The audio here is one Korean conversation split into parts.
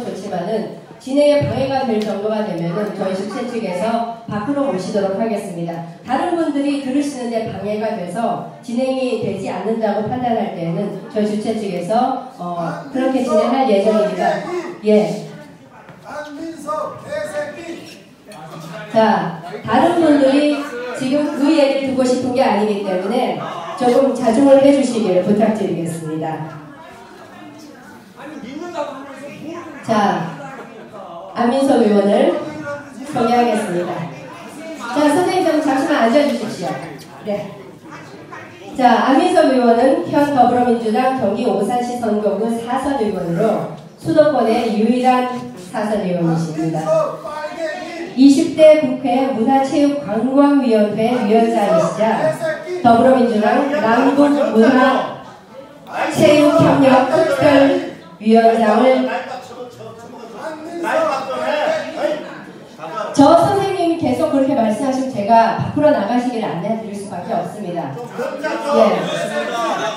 건 좋지만은 진행에 방해가 될 정도가 되면은 저희 주최 측에서 밖으로 모시도록 하겠습니다. 다른 분들이 들으시는데 방해가 돼서 진행이 되지 않는다고 판단할 때는 저희 주최 측에서 어, 그렇게 진행할 예정입니다. 예. 자, 다른 분들이 지금 그 얘기를 듣고 싶은 게 아니기 때문에 조금 자중을 해주시기를 부탁드리겠습니다. 자, 안민석 의원을 소개하겠습니다. 자, 선생님 좀 잠시만 앉아주십시오. 네. 자, 안민석 의원은 현 더불어민주당 경기 오산시 선거구 사선 의원으로 수도권의 유일한 사선 의원이십니다. 안민석 빨갱이 20대 국회 문화체육관광위원회 위원장이시자 더불어민주당 남북문화체육협력 특별위원장을 저 선생님이 계속 그렇게 말씀하시면 제가 밖으로 나가시기를 안내해 드릴 수밖에 없습니다. 예.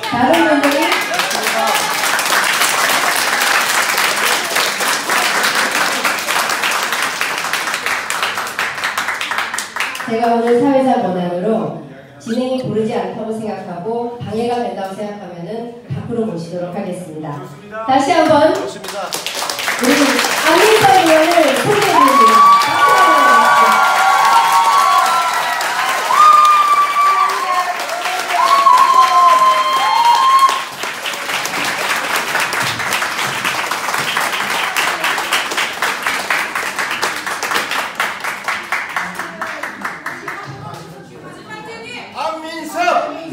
다른 분들은 제가 오늘 사회자 권한으로 진행이 고르지 않다고 생각하고 방해가 된다고 생각하면은 밖으로 모시도록 하겠습니다. 다시 한번 좋습니다. 우리 안민석 의원을 소개해 드립니다.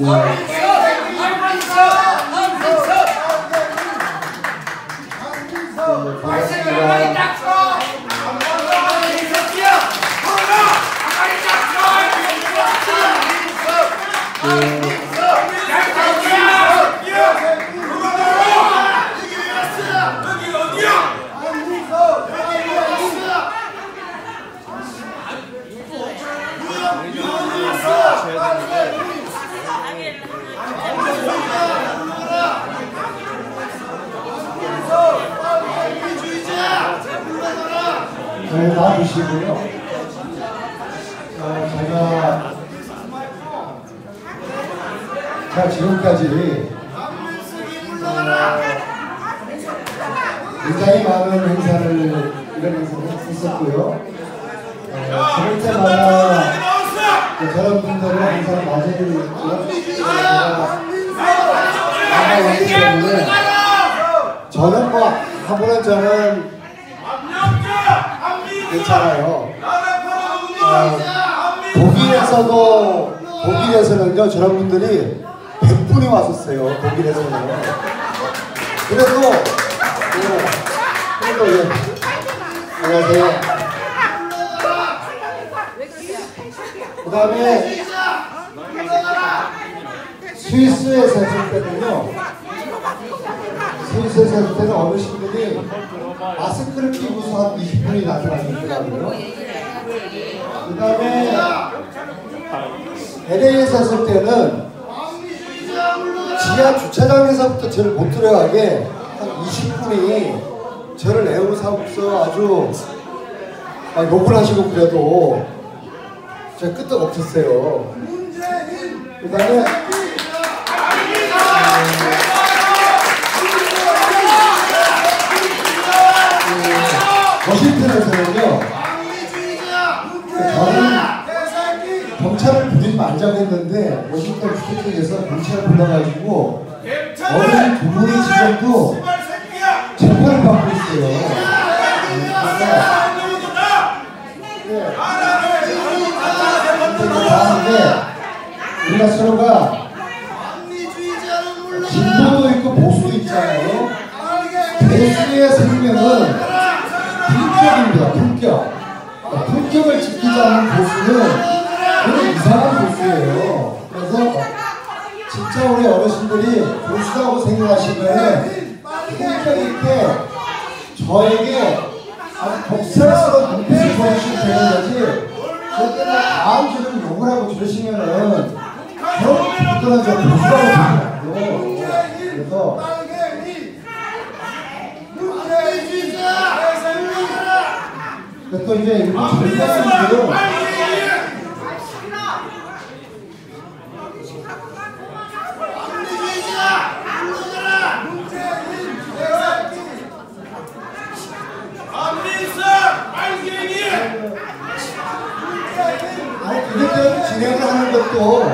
안 네, 놔주시고요. 어, 제가 자 지금까지 어, 굉장히 많은 행사를 이런 행사를 했었고요. 어, 그럴 때마다 그 저런 분들을 항상 때문에 저는 뭐 아무런 저는 괜찮아요. 어, 독일에서도 독일에서는요 저런 분들이 100분이 왔었어요. 독일에서는. 그래도 예, 그래도 예. 안녕하세요. 그 다음에 스위스에서 했을 때는요. 스위스에서 했을 때는 어르신들이 마스크를 끼고서 한 20분이 나타나셨더라고요. 그 다음에 LA에서 했을 때는 지하 주차장에서부터 저를 못 들어가게 한 20분이 저를 애우사고서 아주 막 욕을 하시고 그래도 제가 끄떡 없었어요. 그 다음에 워싱턴에 서는요, 저는 경찰을 부리지 말자고 했는데, 워싱턴 주택에서 경찰을 불러가지고, 어린 두 분이 지금도 재판을 받고 있어요. 그래서, 네. 우리가 서로가 진보도 있고 보수도 있잖아요. 보수의 생명은 품격입니다. 품격. 품격을 지키지 않는 보수는 그건 이상한 보수예요. 그래서 진짜 우리 어르신들이 보수라고 생각하시면 품격 있게 저에게 아주 독설스러운 눈빛을 보여주시면 되는 거지 절대 다음 주는 욕을 하고 저러시면은 결국부터는 저 보수라고 생각 안 해요. 그래서 빨갱이 문재인 또 이제 이렇게 젊은이들은 안민석 빨갱이 아니 이렇게 진행을 하는 것도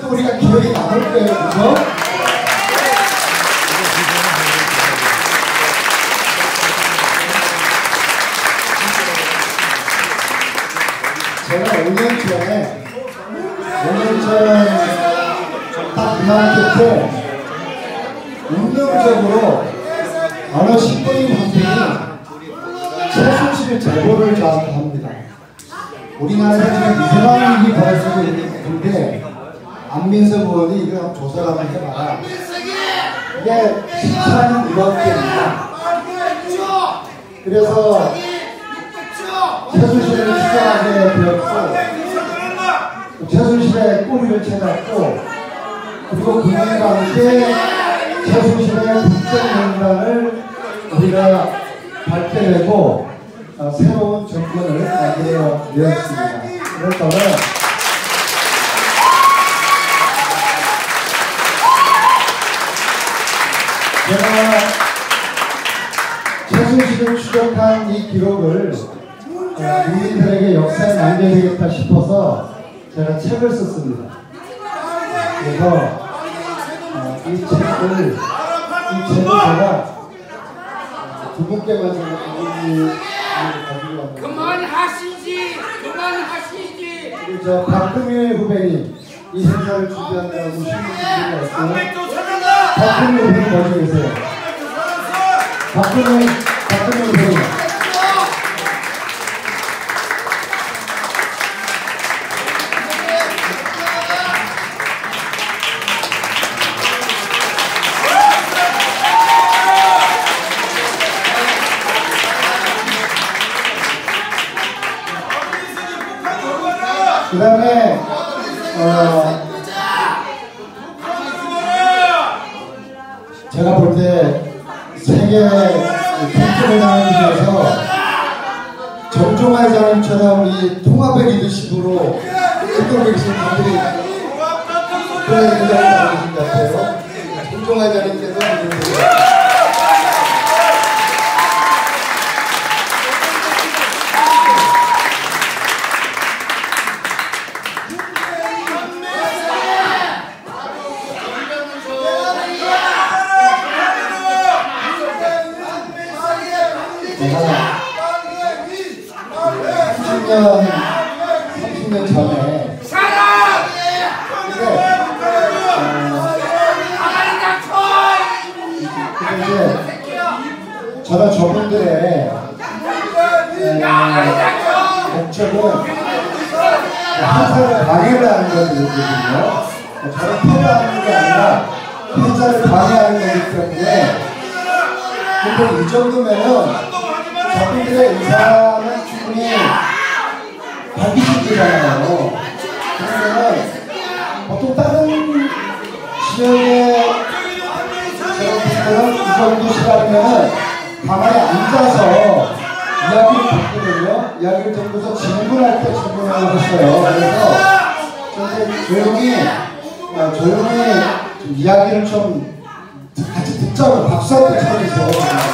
또 우리가 기억이 남을 거예요, 그죠? 제가 5년 전에 5년 전딱 그만 끝에 운동적으로 어느 신부님한테 최순실 제보를 저한테 합니다. 우리나라에 지금 이상한 일이 벌어지고 있는데 안민석 의원이 이거 조사를 한번 해봐라. 이게 시차는 무겁게입니다. 그래서 최순실을 추적하게 되었고 최순실의 꼬리를 찾았고 그리고 그분과 함께 최순실의 국정농단을 우리가 밝혀내고 어, 새로운 정권을 만들어 내었습니다. 그래서 저는 제가 최순실을 추적한 이 기록을 어, 국민들에게 역사에 남겨야 되겠다 싶어서 제가 책을 썼습니다. 그래서 어, 이 책을 이 책을 제가 어, 두 분께만 제가 이 가지고 왔는데 그만 하시지 그만 하시지 우리 저 박금일 후배님 이 행사를 준비한다고 신문들이 있어요. 300조 찾는다 박금일 후배님 어디 계세요? 박금일 박금일 후배님. 그 다음에 어, 제가 볼 때 세계 캠프회장님 중에서 정종환 회장님처럼 우리 통합의 리더십으로 지금 계신 분들이 그런 하고 계신 것 같아요. 정종환 회장님께서 어, 목적은 회사를 방해를 하는 것이거든요. 저는 패배하는 게 아니라 회사를 방해하는 거기 때문에 근데 이 정도면은 저분들의 의사는 충분히 밝히시잖아요. 그러면은 보통 다른 지역의 저분들은 이 정도 시간이면은 가만히 앉아서 이야기를 듣거든요. 이야기를 듣고서 질문할 때 질문을 했어요. 그래서 저는 조용히 어, 조용히 좀 이야기를 좀 같이 듣자고 박수 한번 쳐주세요.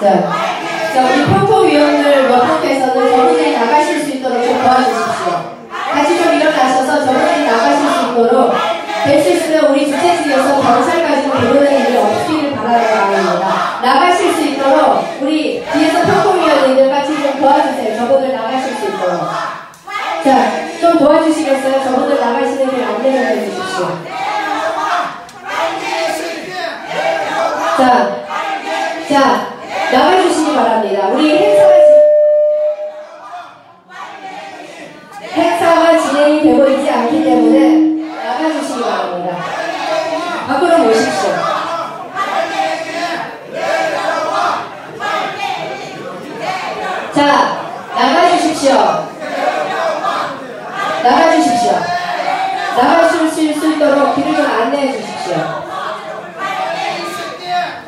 자, 자 우리 평통위원들 몇 분께서는 저분들이 나가실 수 있도록 좀 도와주십시오. 같이 좀 일어나셔서 저분들이 나가실 수 있도록 될 수 있으면 우리 주최 측에서 경찰까지 부르는 일이 없기를 바라는 마음입니다. 나가실 수 있도록 우리 뒤에서 평통위원님들 같이 좀 도와주세요. 저분들 나가실 수 있도록. 자, 좀 도와주시겠어요? 저분들 나가시는 길 안내를 해주십시오. 자, 자, 나가주시기 바랍니다. 우리 행사가 지- 자, 나가주십시오. 나가주십시오. 나가실 수 있도록 길을 좀 안내해 주십시오.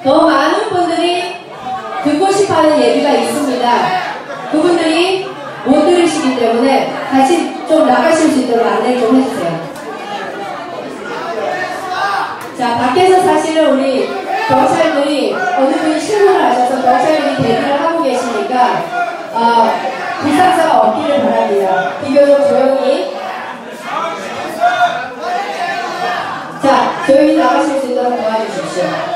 더 많은 분들이 듣고 싶어 하는 얘기가 있습니다. 그분들이 못 들으시기 때문에 같이 좀 나가실 수 있도록 안내 좀 해주세요. 자, 밖에서 사실은 우리 경찰들이 어느 분이 신고를 하셔서 경찰들이 대기를 하고 계시니까 어, 불상사가 없기를 바랍니다. 비교적 조용히 자, 조용히 나가실 수 있도록 도와주십시오.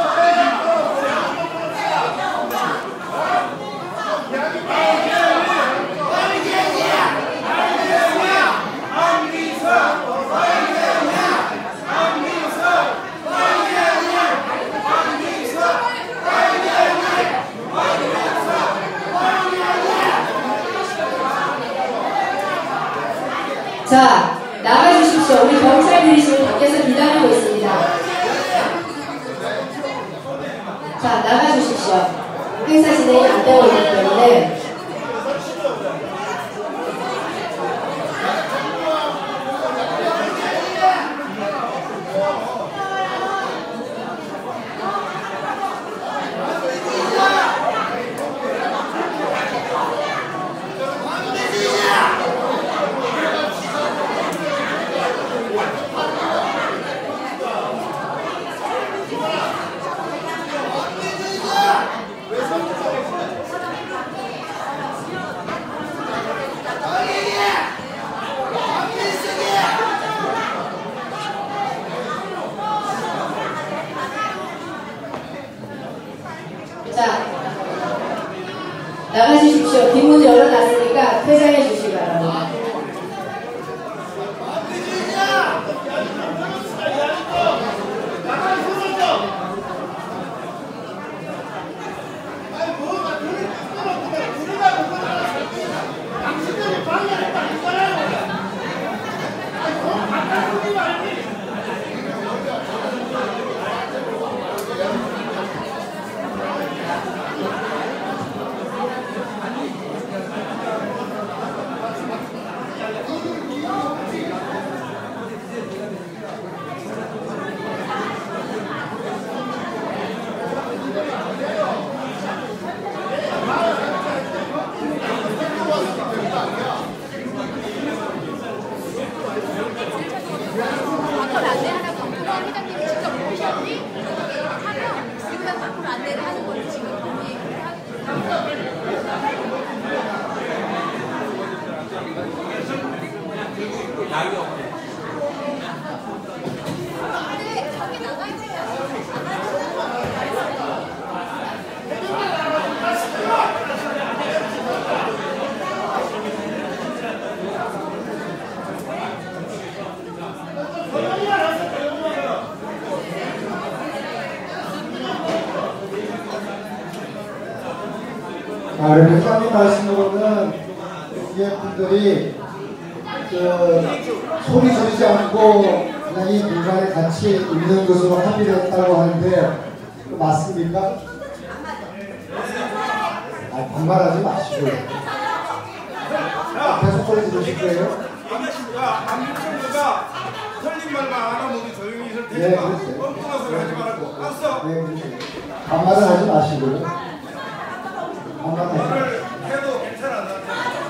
분들이 그 소리 지르지 않고 그냥 이 공간에 같이 있는 것으로 합의를 했다고 하는데 그 맞습니까? 아, 반말하지 마시고요. 계속 소리 지르실 거예요? 틀린 말만 안 하면 우리 조용히 있을 네, 테니까. 엉뚱한 소리 하지 말고 알았어? 네. 반말은 하지 마시고요. 반말은 하지 마시고. 오늘 해도 괜찮아 나한테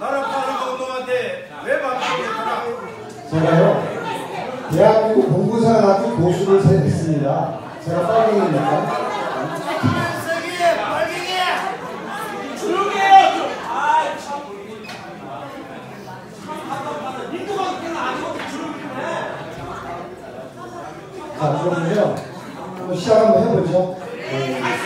나랑 파는 운동한테 왜 반대하나 제가요, 대한민국 공군사관학교 교수를 했습니다. 제가 빨갱이입니까? 조용히 해요 좀 자, 그러면요. 시작 한번 해보죠. 네.